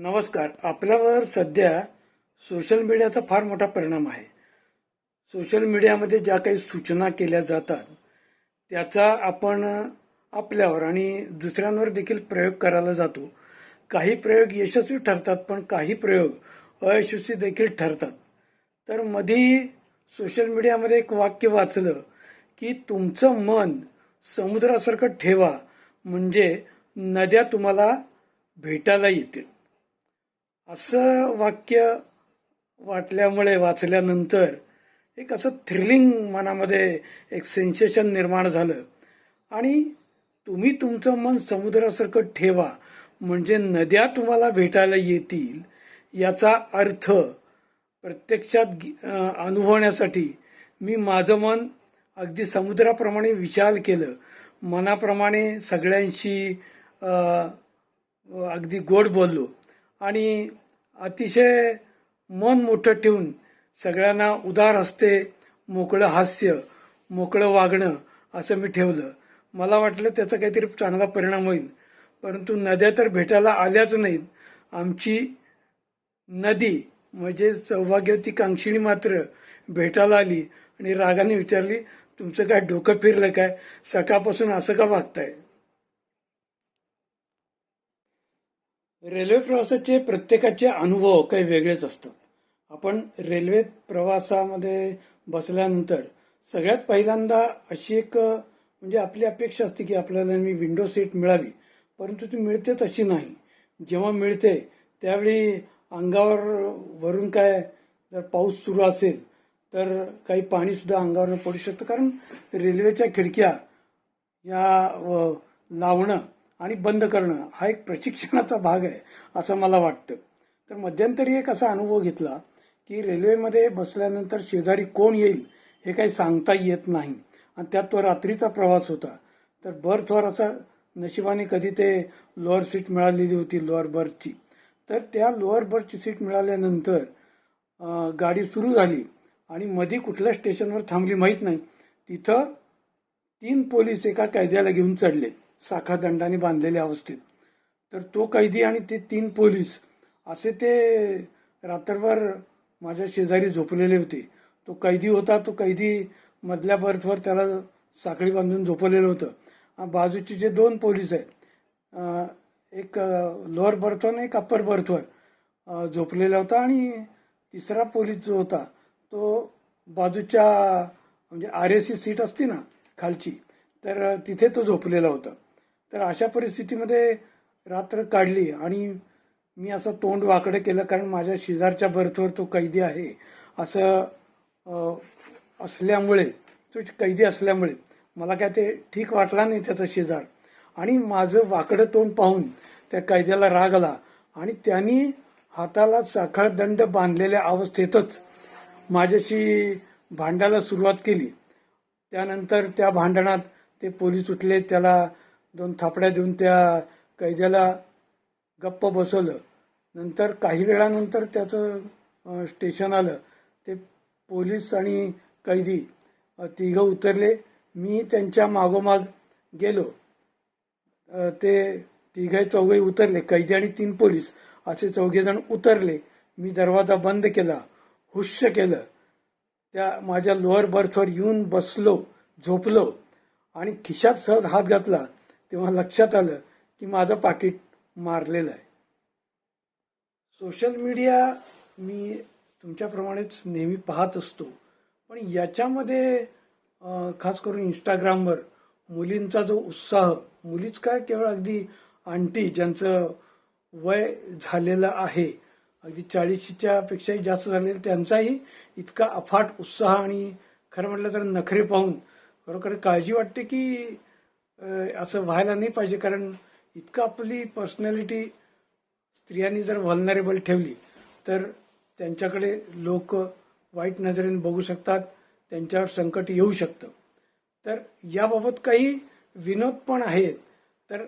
नमस्कार. आपल्यावर सध्या सोशल मीडियाचा फार मोठा परिणाम आहे. सोशल मीडियामध्ये ज्या काही सूचना केल्या जातात त्याचा आपण आपल्यावर आणि दुसऱ्यांवर देखील प्रयोग करायला जातो. काही प्रयोग यशस्वी ठरतात पण काही प्रयोग अयशस्वी देखील ठरतात. तर मधी सोशल मीडियामध्ये एक वाक्य वाचलं की तुमचं मन समुद्रासारखं ठेवा म्हणजे नद्या तुम्हाला भेटायला येतील. असं वाक्य वाटल्यामुळे वाचल्यानंतर एक असं थ्रिलिंग मनामध्ये एक सेन्सेशन निर्माण झालं. आणि तुम्ही तुमचं मन समुद्रासारखं ठेवा म्हणजे नद्या तुम्हाला भेटायला येतील याचा अर्थ प्रत्यक्षात अनुभवण्यासाठी मी माझं मन अगदी समुद्राप्रमाणे विशाल केलं. मनाप्रमाणे सगळ्यांशी अगदी गोड बोललो. आणि अतिशय मन मोठं ठेवून सगळ्यांना उदार हस्ते मोकळं हास्य मोकळं वागणं असं मी ठेवलं. मला वाटलं त्याचा काहीतरी चांगला परिणाम होईल. परंतु नद्या तर भेटायला आल्याच नाहीत. आमची नदी म्हणजे सौभाग्यवती कांक्षिणी मात्र भेटायला आली आणि रागाने विचारली तुमचं काय डोकं फिरलं काय? सकाळपासून असं का वागताय? रेल्वे प्रवासाचे प्रत्येकाचे अनुभव काही वेगळेच असतात. आपण रेल्वे प्रवासामध्ये बसल्यानंतर सगळ्यात पहिल्यांदा अशी एक म्हणजे आपली अपेक्षा असते की आपल्याला मी विंडो सीट मिळावी परंतु ती मिळते तशी नाही. जेव्हा मिळते त्यावेळी अंगावर वरून काय जर पाऊस सुरू असेल तर काही पाणीसुद्धा अंगावर पडू शकतं. कारण रेल्वेच्या खिडक्या या व लावणं आणि बंद करणं हा एक प्रशिक्षणाचा भाग आहे असं मला वाटतं. तर मध्यंतरी एक असा अनुभव घेतला की रेल्वेमध्ये बसल्यानंतर शेजारी कोण येईल हे काही सांगता येत नाही. आणि त्यात तो रात्रीचा प्रवास होता. तर बर्थवर असा नशिबाने कधी ते लोअर सीट मिळालेली होती लोअर बर्थची तर त्या लोअर बर्थची सीट मिळाल्यानंतर गाडी सुरू झाली आणि मध्ये कुठल्या स्टेशनवर थांबली माहीत नाही. तिथं तीन पोलीस एका कैद्याला घेऊन चढले साखा दंडाने बांधलेल्या अवस्थेत. तर तो कैदी आणि ते तीन पोलीस असे ते रात्रभर माझ्या शेजारी झोपलेले होते. तो कैदी होता तो कैदी मधल्या बर्थवर त्याला साखळी बांधून झोपलेलं होतं. बाजूचे जे दोन पोलीस आहेत एक लोअर बर्थवर आणि एक अप्पर बर्थवर झोपलेला होता आणि तिसरा पोलीस जो होता तो बाजूच्या म्हणजे आर एस सी सीट असते ना खालची तर तिथे तो झोपलेला होता. तर अशा परिस्थितीमध्ये रात्र काढली आणि मी असं तोंड वाकडं केलं कारण माझ्या शेजारच्या बर्थवर तो कैदी आहे असं असल्यामुळे तो कैदी असल्यामुळे मला काय ते ठीक वाटला नाही त्याचा शेजार. आणि माझं वाकडं तोंड पाहून त्या कैद्याला राग आला आणि त्यांनी हाताला साखळ दंड बांधलेल्या अवस्थेतच माझ्याशी भांडायला सुरुवात केली. त्यानंतर त्या भांडणात ते पोलीस उठले त्याला दोन थापड्या देऊन त्या कैद्याला गप्प बसवलं. नंतर काही वेळानंतर त्याचं स्टेशन आलं. ते पोलीस आणि कैदी तिघं उतरले. मी त्यांच्या मागोमाग गेलो. ते तिघे चौघे उतरले. कैदी आणि तीन पोलीस असे चौघे जण उतरले. मी दरवाजा बंद केला हुश्य केलं. त्या माझ्या लोअर बर्थवर येऊन बसलो झोपलो आणि खिशात सहज हात घातला. तेव्हा लक्षात आलं की माझं पाकिट मारलेलं आहे. सोशल मीडिया मी तुमच्याप्रमाणेच नेहमी पाहत असतो. पण याच्यामध्ये खास करून इंस्टाग्रामवर मुलींचा जो उत्साह मुलीच काय केवळ अगदी आंटी ज्यांचं वय झालेलं आहे अगदी चाळीशीच्या पेक्षाही जास्त झालेलं त्यांचाही इतका अफाट उत्साह आणि खरं म्हटलं तर नखरे पाहून खरोखर काळजी वाटते की असं व्हायला नाही पाहिजे कारण इतकं आपली पर्सनॅलिटी स्त्रियांनी जर व्हलनरेबल ठेवली तर त्यांच्याकडे लोक वाईट नजरेने बघू शकतात त्यांच्यावर संकट येऊ शकतं. तर याबाबत काही विनोद पण आहेत. तर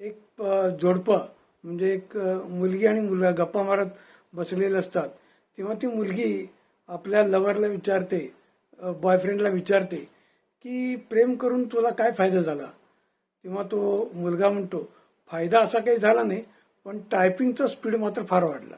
एक अ, जोडपं म्हणजे एक मुलगी आणि मुलगा गप्पा मारत बसलेले असतात. तेव्हा ती मुलगी आपल्या लवरला विचारते बॉयफ्रेंडला विचारते की प्रेम करून तुला काय फायदा झाला? तेव्हा तो मुलगा म्हणतो फायदा असा काही झाला नाही पण टायपिंगचा स्पीड मात्र फार वाढला.